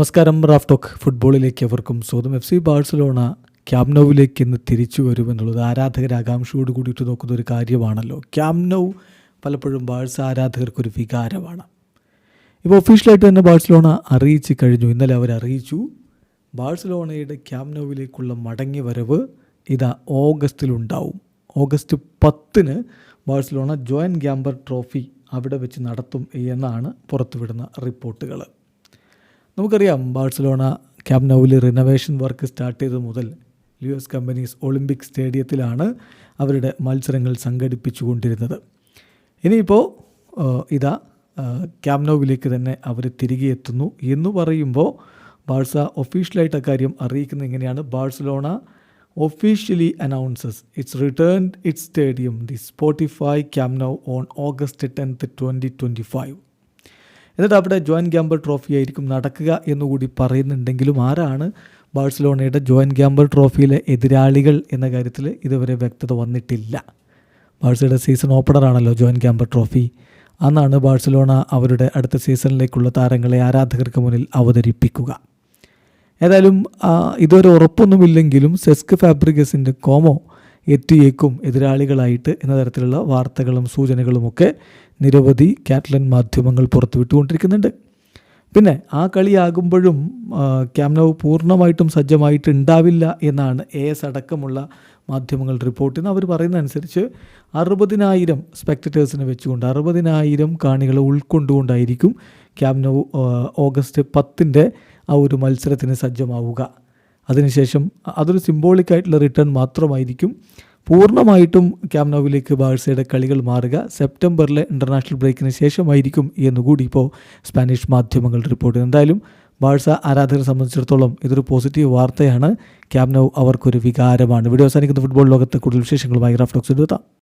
നമസ്കാരം Raf talk ഫുട്ബോളിലേക്ക് അവർക്കും സ്വന്തം എഫ് സി ബാഴ്സലോണ ക്യാംനോവിലേക്ക് ഇന്ന് തിരിച്ചു വരുമെന്നുള്ളത് ആരാധകർ ആകാംക്ഷയോട് കൂടിയിട്ട് നോക്കുന്ന ഒരു കാര്യമാണല്ലോ. ക്യാംനോ പലപ്പോഴും ബാഴ്സ ആരാധകർക്കൊരു വികാരമാണ്. ഇപ്പോൾ ഒഫീഷ്യലായിട്ട് തന്നെ ബാഴ്സലോണ അറിയിച്ച് കഴിഞ്ഞു. ഇന്നലെ അവർ അറിയിച്ചു ബാഴ്സലോണയുടെ ക്യാംനോവിലേക്കുള്ള മടങ്ങി വരവ് ഇതാ ഓഗസ്റ്റിലുണ്ടാവും ഓഗസ്റ്റ് പത്തിന് ബാഴ്സലോണ ജോയിൻ ഗ്യാമ്പർ ട്രോഫി അവിടെ വെച്ച് നടത്തും എന്നാണ് പുറത്തുവിടുന്ന റിപ്പോർട്ടുകൾ നമുക്കറിയാം ബാഴ്സലോണ ക്യാബ്നൌവിൽ റിനോവേഷൻ വർക്ക് സ്റ്റാർട്ട് ചെയ്തത് മുതൽ യു എസ് കമ്പനീസ് ഒളിമ്പിക് സ്റ്റേഡിയത്തിലാണ് അവരുടെ മത്സരങ്ങൾ സംഘടിപ്പിച്ചുകൊണ്ടിരുന്നത്. ഇനിയിപ്പോൾ ഇതാ ക്യാബ് ക്യാബ്നോവിലേക്ക് തന്നെ അവർ തിരികെ എത്തുന്നു എന്ന് പറയുമ്പോൾ ബാഴ്സ ഒഫീഷ്യലായിട്ട് അക്കാര്യം അറിയിക്കുന്നത് എങ്ങനെയാണ്? Barcelona officially announces its return its stadium the Spotify Camp Nou on August tenth twenty twenty five എന്നിട്ട് അവിടെ ജോയിൻ ഗ്യാമ്പർ ട്രോഫി ആയിരിക്കും നടക്കുക എന്നുകൂടി പറയുന്നുണ്ടെങ്കിലും ആരാണ് ബാഴ്സലോണയുടെ ജോയിൻ ഗ്യാമ്പർ ട്രോഫിയിലെ എതിരാളികൾ എന്ന കാര്യത്തിൽ ഇതുവരെ വ്യക്തത വന്നിട്ടില്ല. ബാഴ്സയുടെ സീസൺ ഓപ്പണറാണല്ലോ ജോയിൻ ഗ്യാമ്പർ ട്രോഫി. അന്നാണ് ബാഴ്സലോണ അവരുടെ അടുത്ത സീസണിലേക്കുള്ള താരങ്ങളെ ആരാധകർക്ക് മുന്നിൽ അവതരിപ്പിക്കുക. ഏതായാലും ഇതൊരു ഉറപ്പൊന്നുമില്ലെങ്കിലും സെസ്ക് ഫാബ്രിഗസിന്റെ കോമോ എത്തിയേക്കും എതിരാളികളായിട്ട് എന്ന തരത്തിലുള്ള വാർത്തകളും സൂചനകളുമൊക്കെ നിരവധി കാറ്റലൻ മാധ്യമങ്ങൾ പുറത്തുവിട്ടുകൊണ്ടിരിക്കുന്നുണ്ട്. പിന്നെ ആ കളിയാകുമ്പോഴും ക്യാമ്നവ് പൂർണമായിട്ടും പൂർണമായിട്ടും സജ്ജമായിട്ടുണ്ടാവില്ല എന്നാണ് എ എസ് അടക്കമുള്ള മാധ്യമങ്ങൾ റിപ്പോർട്ട് ചെയ്യുന്നത്. അവർ പറയുന്ന അനുസരിച്ച് അറുപതിനായിരം സ്പെക്ടേറ്റേഴ്സിനെ വെച്ചുകൊണ്ട് അറുപതിനായിരം കാണികളെ ഉൾക്കൊണ്ടുകൊണ്ടായിരിക്കും ക്യാമ്നവ് ഓഗസ്റ്റ് പത്തിന്റെ ആ ഒരു മത്സരത്തിന് സജ്ജമാവുക. അതിനുശേഷം അതൊരു സിംബോളിക് ആയിട്ടുള്ള റിട്ടേൺ മാത്രമായിരിക്കും. പൂർണമായിട്ടും ക്യാമ്നോവിലേക്ക് ബാഴ്സയുടെ കളികൾ മാറുക. സെപ്റ്റംബറിലെ ഇന്റർനാഷണൽ ബ്രേക്കിന് ശേഷമായിരിക്കും എന്നുകൂടി ഇപ്പോൾ സ്പാനിഷ് മാധ്യമങ്ങൾ റിപ്പോർട്ട് എന്തായാലും ബാഴ്സ ആരാധകരെ സംബന്ധിച്ചിടത്തോളം ഇതൊരു പോസിറ്റീവ് വാർത്തയാണ്. ക്യാമ്നോ അവർക്കൊരു വികാരമാണ്. വീഡിയോ അവസാനിക്കുന്ന ഫുട്ബോൾ ലോകത്തെ കൂടുതൽ വിശേഷങ്ങളുമായി റഫ്ലോക്സ് എടുത്താം